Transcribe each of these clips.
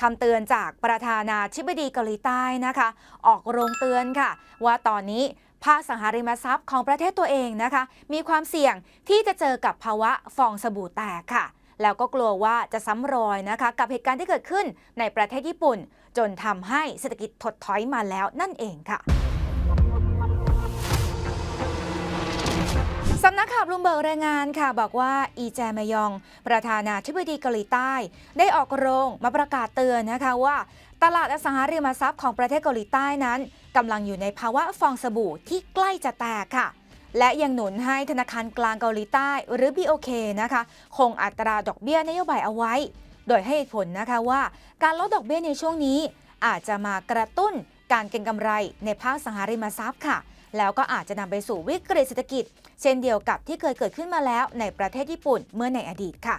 คำเตือนจากประธานาธิบดีเกาหลีใต้นะคะ ออกโรงเตือนค่ะ ว่าตอนนี้ภาคสังหาริมทรัพย์ของประเทศตัวเองนะคะ มีความเสี่ยงที่จะเจอกับภาวะฟองสบู่แตกค่ะ แล้วก็กลัวว่าจะซ้ำรอยนะคะ กับเหตุการณ์ที่เกิดขึ้นในประเทศญี่ปุ่น จนทำให้เศรษฐกิจถดถอยมาแล้วนั่นเองค่ะ สำนักข่าวบลูมเบิร์กรายงานค่ะ บอกว่า อีแจมยอง ประธานาธิบดีเกาหลีใต้ ได้ออกโรงมาประกาศเตือนนะคะว่า ตลาดอสังหาริมทรัพย์ของประเทศเกาหลีใต้นั้นกำลังอยู่ในภาวะฟองสบู่ที่ใกล้จะแตกค่ะ และยังหนุนให้ธนาคารกลางเกาหลีใต้หรือ BOK นะคะ คงอัตราดอกเบี้ยนโยบายเอาไว้ โดยให้เหตุผลนะคะว่า การลดดอกเบี้ยในช่วงนี้ อาจจะมากระตุ้นการเก็งกำไรในภาคสังหาริมทรัพย์ค่ะ แล้วก็อาจจะนำไปสู่วิกฤตเศรษฐกิจ เช่นเดียวกับที่เคยเกิดขึ้นมาแล้วในประเทศญี่ปุ่นเมื่อในอดีตค่ะ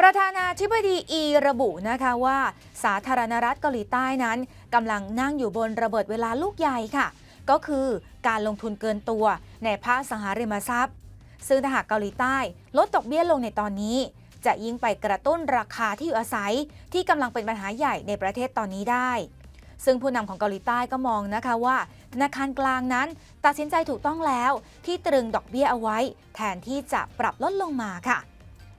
ประธานาธิบดีอีระบุนะคะว่า สาธารณรัฐเกาหลีใต้นั้นกำลังนั่งอยู่บนระเบิดเวลาลูกใหญ่ค่ะ ก็คือการลงทุนเกินตัวในภาคสังหาริมทรัพย์ ซึ่งถ้าหากเกาหลีใต้ลดดอกเบี้ยลงในตอนนี้ จะยิ่งไปกระตุ้นราคาที่อยู่อาศัยที่กำลังเป็นปัญหาใหญ่ในประเทศตอนนี้ได้ ซึ่งผู้นำของเกาหลีใต้ก็มองนะคะว่า ธนาคารกลางนั้น ตัดสินใจถูกต้องแล้วที่ตรึงดอกเบี้ยเอาไว้ แทนที่จะปรับลดลงมาค่ะ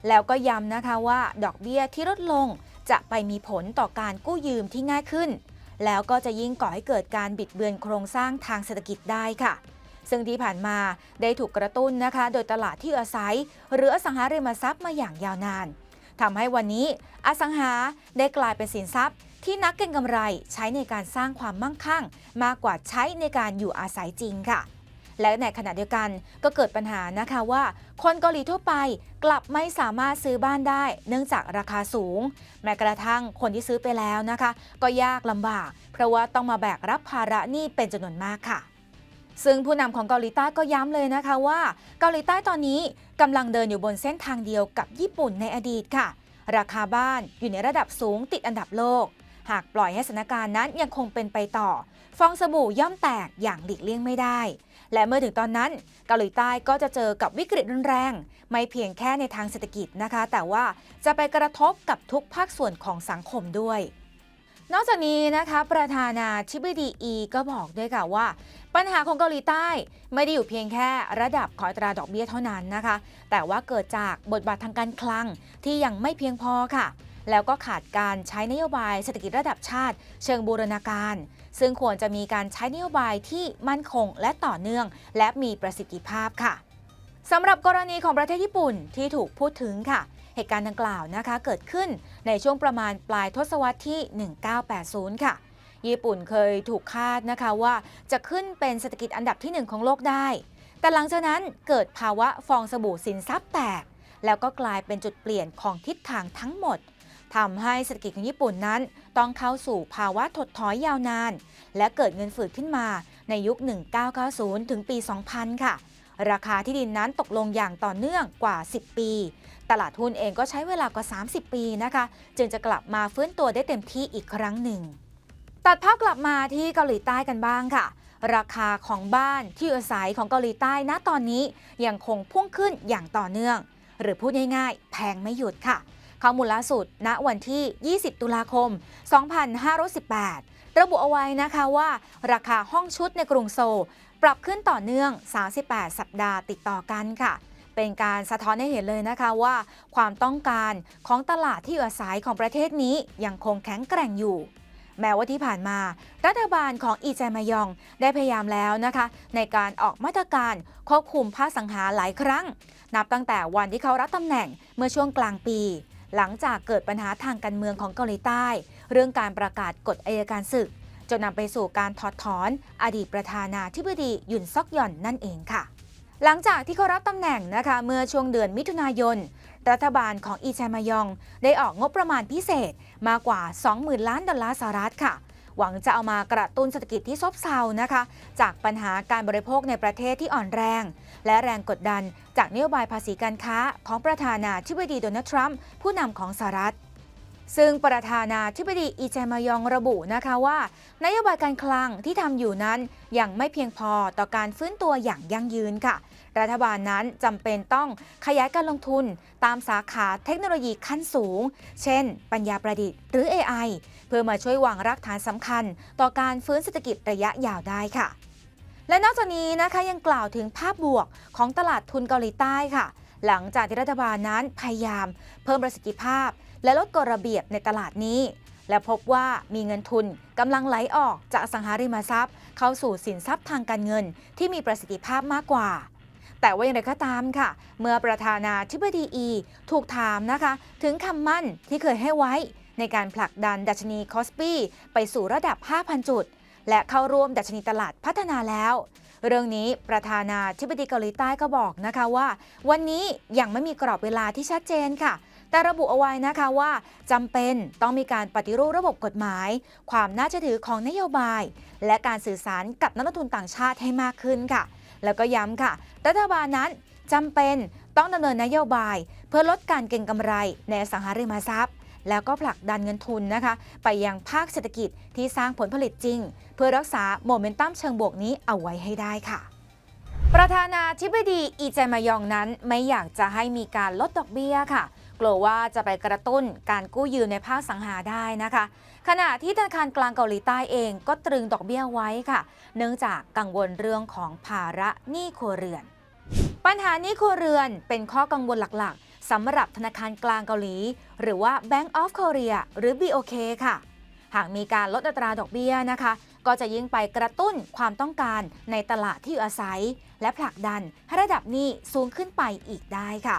แล้วก็ย้ำนะคะว่า ดอกเบี้ยที่ลดลงจะไปมีผลต่อการกู้ยืมที่ง่ายขึ้น แล้วก็จะยิ่งก่อให้เกิดการบิดเบือนโครงสร้างทางเศรษฐกิจได้ค่ะซึ่งที่ผ่านมาได้ถูกกระตุ้นนะคะ โดยตลาดที่อยู่อาศัย หรืออสังหาริมทรัพย์มาอย่างยาวนานทำให้วันนี้อสังหาได้กลายเป็นสินทรัพย์ ที่นักเก็งกำไรใช้ในการสร้างความมั่งคั่ง มากกว่าใช้ในการอยู่อาศัยจริงค่ะ และในขณะเดียวกันก็เกิดปัญหานะคะว่า คนเกาหลีทั่วไปกลับไม่สามารถซื้อบ้านได้ เนื่องจากราคาสูง แม้กระทั่งคนที่ซื้อไปแล้วนะคะ ก็ยากลำบาก เพราะว่าต้องมาแบกรับภาระหนี้เป็นจำนวนมากค่ะซึ่งผู้นำของเกาหลีใต้ก็ย้ำเลยนะคะว่า เกาหลีใต้ตอนนี้กำลังเดินอยู่บนเส้นทางเดียวกับญี่ปุ่นในอดีตค่ะ ราคาบ้านอยู่ในระดับสูงติดอันดับโลก หากปล่อยให้สถานการณ์นั้นยังคงเป็นไปต่อ ฟองสบู่ย่อมแตกอย่างหลีกเลี่ยงไม่ได้ และเมื่อถึงตอนนั้น เกาหลีใต้ก็จะเจอกับวิกฤตรุนแรง ไม่เพียงแค่ในทางเศรษฐกิจนะคะ แต่ว่าจะไปกระทบกับทุกภาคส่วนของสังคมด้วยนอกจากนี้นะคะ ประธานาธิบดีอีก็บอกด้วยค่ะว่า ปัญหาของเกาหลีใต้ไม่ได้อยู่เพียงแค่ระดับขอตราดอกเบี้ยเท่านั้นนะคะ แต่ว่าเกิดจากบทบาททางการคลังที่ยังไม่เพียงพอค่ะ แล้วก็ขาดการใช้นโยบายเศรษฐกิจระดับชาติ เชิงบูรณาการ ซึ่งควรจะมีการใช้นโยบายที่มั่นคงและต่อเนื่อง และมีประสิทธิภาพค่ะสำหรับกรณีของประเทศญี่ปุ่นที่ถูกพูดถึงค่ะ เหตุการณ์ดังกล่าวนะคะเกิดขึ้นในช่วงประมาณปลายทศวรรษที่ 1980 ค่ะ ญี่ปุ่นเคยถูกคาดนะคะว่าจะขึ้นเป็นเศรษฐกิจอันดับที่หนึ่งของโลกได้ แต่หลังจากนั้นเกิดภาวะฟองสบู่สินทรัพย์แตก แล้วก็กลายเป็นจุดเปลี่ยนของทิศทางทั้งหมด ทำให้เศรษฐกิจของญี่ปุ่นนั้น ต้องเข้าสู่ภาวะถดถอยยาวนาน และเกิดเงินฝืดขึ้นมาในยุค 1990 ถึงปี 2000 ค่ะ ราคาที่ดินนั้นตกลงอย่างต่อเนื่องกว่า 10 ปี ตลาดหุ้นเองก็ใช้เวลากว่า 30 ปีนะคะ จึงจะกลับมาฟื้นตัวได้เต็มที่อีกครั้งหนึ่ง ตัดภาพกลับมาที่เกาหลีใต้กันบ้างค่ะราคาของบ้านที่อยู่อาศัยของเกาหลีใต้ณตอนนี้ยังคงพุ่งขึ้นอย่างต่อเนื่อง หรือพูดง่ายๆ แพงไม่หยุดค่ะ ข้อมูลล่าสุด ณ วันที่ 20 ตุลาคม 2518 ระบุเอาไว้นะคะว่า ราคาห้องชุดในกรุงโซลปรับขึ้นต่อเนื่อง 38 สัปดาห์ติดต่อกันค่ะเป็นการสะท้อนให้เห็นเลยนะคะว่าความต้องการของตลาดที่อยู่อาศัยของประเทศนี้ยังคงแข็งแกร่งอยู่ แม้ว่าที่ผ่านมา รัฐบาลของอีแจมายองได้พยายามแล้วนะคะ ในการออกมาตรการควบคุมภาคสังหาหลายครั้ง นับตั้งแต่วันที่เขารับตำแหน่งเมื่อช่วงกลางปี หลังจากเกิดปัญหาทางการเมืองของเกาหลีใต้ เรื่องการประกาศกฎอายการศึก จนนำไปสู่การถอดถอน อดีตประธานาธิบดียุนซอกหย่อนนั่นเองค่ะ หลังจากที่เขารับตำแหน่งนะคะเมื่อช่วงเดือนมิถุนายน รัฐบาลของอีแชมายอง ได้ออกงบประมาณพิเศษมากกว่า 20,000 ล้านดอลลาร์สหรัฐค่ะ หวังจะเอามากระตุ้นเศรษฐกิจที่ซบเซานะคะ จากปัญหาการบริโภคในประเทศที่อ่อนแรง และแรงกดดันจากนโยบายภาษีการค้าของประธานาธิบดีโดนัลด์ทรัมป์ผู้นำของสหรัฐ ซึ่งประธานาธิบดีอีแจมายองระบุนะคะว่า นโยบายการคลังที่ทำอยู่นั้นยังไม่เพียงพอต่อการฟื้นตัวอย่างยั่งยืนค่ะ รัฐบาลนั้นจำเป็นต้องขยายการลงทุนตามสาขาเทคโนโลยีขั้นสูง เช่น ปัญญาประดิษฐ์หรือ AI เพื่อมาช่วยวางรากฐานสำคัญ ต่อการฟื้นเศรษฐกิจระยะยาวได้ค่ะ และนอกจากนี้นะคะยังกล่าวถึงภาพบวกของตลาดทุนเกาหลีใต้ค่ะ หลังจากที่รัฐบาลนั้นพยายาม เพิ่มประสิทธิภาพ และลดกฎระเบียบในตลาดนี้ และพบว่ามีเงินทุนกำลังไหลออกจากอสังหาริมทรัพย์ เข้าสู่สินทรัพย์ทางการเงินที่มีประสิทธิภาพมากกว่าแต่ว่าอย่างไรก็ตามค่ะ เมื่อประธานาธิบดีอี ถูกถามนะคะ ถึงคำมั่นที่เคยให้ไว้ ในการผลักดันดัชนีคอสปีไปสู่ระดับ 5,000 จุด และเข้าร่วมดัชนีตลาดพัฒนาแล้ว เรื่องนี้ประธานาธิบดีเกาหลีใต้ก็บอกนะคะว่า วันนี้ยังไม่มีกรอบเวลาที่ชัดเจนค่ะ แต่ระบุเอาไว้นะคะว่าจำเป็นต้องมีการปฏิรูประบบกฎหมาย ความน่าเชื่อถือของนโยบาย และการสื่อสารกับนักลงทุนต่างชาติให้มากขึ้นค่ะ แล้วก็ย้ำค่ะ รัฐบาลนั้นจำเป็นต้องดำเนินนโยบาย เพื่อลดการเก็งกำไรในสังหาริมทรัพย์ แล้วก็ผลักดันเงินทุนนะคะ ไปยังภาคเศรษฐกิจที่สร้างผลผลิตจริง เพื่อรักษาโมเมนตัมเชิงบวกนี้เอาไว้ให้ได้ค่ะประธานาธิบดีอีเจมายองนั้นไม่อยากจะให้มีการลดดอกเบี้ยค่ะ กลัวว่าจะไปกระตุ้นการกู้ยืมในภาคสังหาได้นะคะ ขณะที่ธนาคารกลางเกาหลีใต้เองก็ตรึงดอกเบี้ยไว้ค่ะ เนื่องจากกังวลเรื่องของภาระหนี้ครัวเรือน ปัญหาหนี้ครัวเรือนเป็นข้อกังวลหลักๆ สำหรับธนาคารกลางเกาหลี หรือว่า Bank of Korea หรือ BOK ค่ะ หากมีการลดอัตราดอกเบี้ยนะคะ ก็จะยิ่งไปกระตุ้นความต้องการในตลาดที่อยู่อาศัย และผลักดันให้ระดับนี้สูงขึ้นไปอีกได้ค่ะ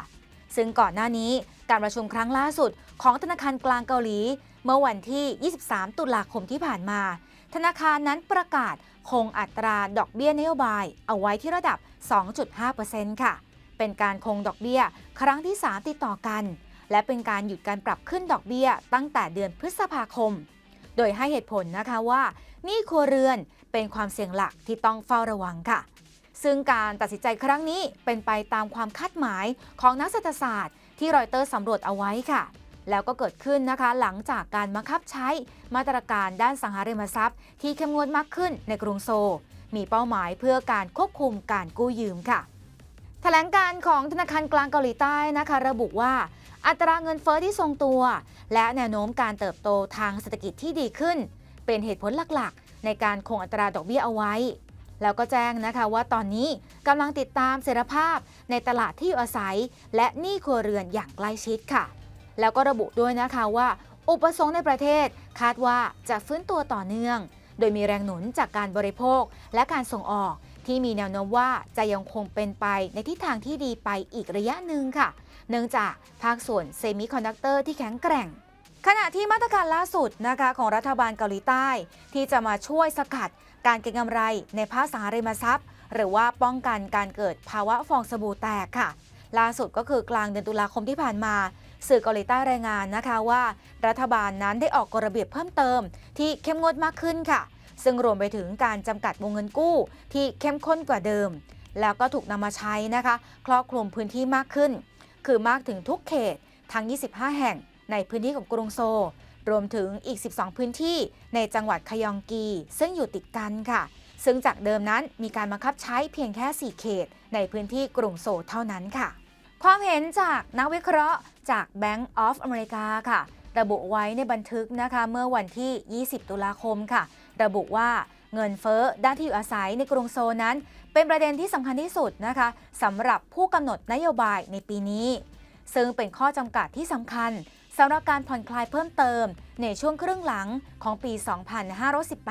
ซึ่งก่อนหน้านี้การประชุมครั้งล่าสุด ของธนาคารกลางเกาหลี เมื่อวันที่ 23 ตุลาคมที่ผ่านมา ธนาคารนั้นประกาศคงอัตราดอกเบี้ยนโยบาย เอาไว้ที่ระดับ 2.5%ค่ะ เป็นการคงดอกเบี้ย ครั้งที่ 3 ติดต่อกัน และเป็นการหยุดการปรับขึ้นดอกเบี้ย ตั้งแต่เดือนพฤษภาคม โดยให้เหตุผลนะคะว่านี่ครัวเรือนเป็นความเสี่ยงหลักที่ต้องเฝ้าระวังค่ะ ซึ่งการตัดสินใจครั้งนี้เป็นไปตามความคาดหมายของนักเศรษฐศาสตร์ ที่รอยเตอร์สำรวจเอาไว้ค่ะ แล้วก็เกิดขึ้นนะคะ หลังจากการบังคับใช้มาตรการด้านสังหาริมทรัพย์ ที่เข้มงวดมากขึ้นในกรุงโซลมีเป้าหมายเพื่อการควบคุมการกู้ยืมค่ะ ถลงการของธนาคารกลางเกาหลีใต้นะคะระบุว่า อัตราเงินเฟอ้อที่ทรงตัว และแนวโน้มการเติบโตทางเศรษฐกิจที่ดีขึ้น เป็นเหตุผลหลักๆ ในการคงอัตราดอกเบี้ยเอาไว้ แล้วก็แจ้งนะคะว่าตอนนี้กำลังติดตามเสถียรภาพในตลาดที่อยู่อาศัย และหนี้ครัวเรือนอย่างใกล้ชิดค่ะ แล้วก็ระบุด้วยนะคะว่า อุปสงค์ในประเทศคาดว่าจะฟื้นตัวต่อเนื่อง โดยมีแรงหนุนจากการบริโภคและการส่งออก ที่มีแนวโน้มว่าจะยังคงเป็นไปในทิศทางที่ดีไปอีกระยะหนึ่งค่ะ เนื่องจากภาคส่วนเซมิคอนดักเตอร์ที่แข็งแกร่ง ขณะที่มาตรการล่าสุดนะคะของรัฐบาลเกาหลีใต้ ที่จะมาช่วยสกัดการเก็งกำไรในภาคสังหาริมทรัพย์ หรือว่าป้องกันการเกิดภาวะฟองสบู่แตกค่ะ ล่าสุดก็คือกลางเดือนตุลาคมที่ผ่านมาสื่อเกาหลีใต้รายงานนะคะว่า รัฐบาลนั้นได้ออกกฎระเบียบเพิ่มเติม ที่เข้มงวดมากขึ้นค่ะ ซึ่งรวมไปถึงการจำกัดวงเงินกู้ที่เข้มข้นกว่าเดิม แล้วก็ถูกนำมาใช้นะคะ ครอบคลุมพื้นที่มากขึ้น คือมากถึงทุกเขตทั้ง 25 แห่งในพื้นที่ของกรุงโซลรวมถึงอีก 12 พื้นที่ในจังหวัดคยองกี ซึ่งอยู่ติดกันค่ะ ซึ่งจากเดิมนั้นมีการบังคับใช้เพียงแค่ 4 เขต ในพื้นที่กรุงโซลเท่านั้นค่ะ ความเห็นจากนักวิเคราะห์จาก Bank of America ค่ะ ระบุไว้ในบันทึกนะคะเมื่อวันที่ 20 ตุลาคมค่ะ ระบุว่าเงินเฟ้อด้านที่อยู่อาศัยในกรุงโซนั้น เป็นประเด็นที่สำคัญที่สุดนะคะสำหรับผู้กำหนดนโยบายในปีนี้ ซึ่งเป็นข้อจำกัดที่สำคัญสำหรับการผ่อนคลายเพิ่มเติม ในช่วงครึ่งหลังของปี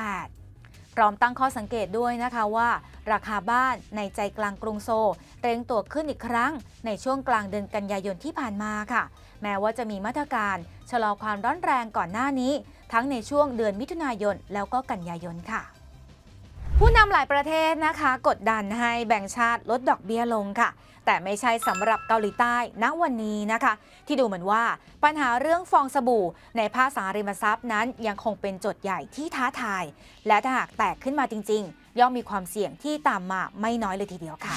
2518 พร้อมตั้งข้อสังเกตด้วยนะคะว่า ราคาบ้านในใจกลางกรุงโซเร่งตัวขึ้นอีกครั้ง ในช่วงกลางเดือนกันยายนที่ผ่านมาค่ะ แม้ว่าจะมีมาตรการชะลอความร้อนแรงก่อนหน้านี้ ทั้งในช่วงเดือนมิถุนายนแล้วก็กันยายนค่ะผู้นำหลายประเทศนะคะ กดดันให้แบ่งชาติลดดอกเบี้ยลงค่ะ แต่ไม่ใช่สำหรับเกาหลีใต้ณวันนี้นะคะ ที่ดูเหมือนว่าปัญหาเรื่องฟองสบู่ ในภาคสังหาริมทรัพย์นั้นยังคงเป็นโจทย์ใหญ่ที่ท้าทาย และถ้าหากแตกขึ้นมาจริง ๆ ย่อมมีความเสี่ยงที่ตามมาไม่น้อยเลยทีเดียวค่ะ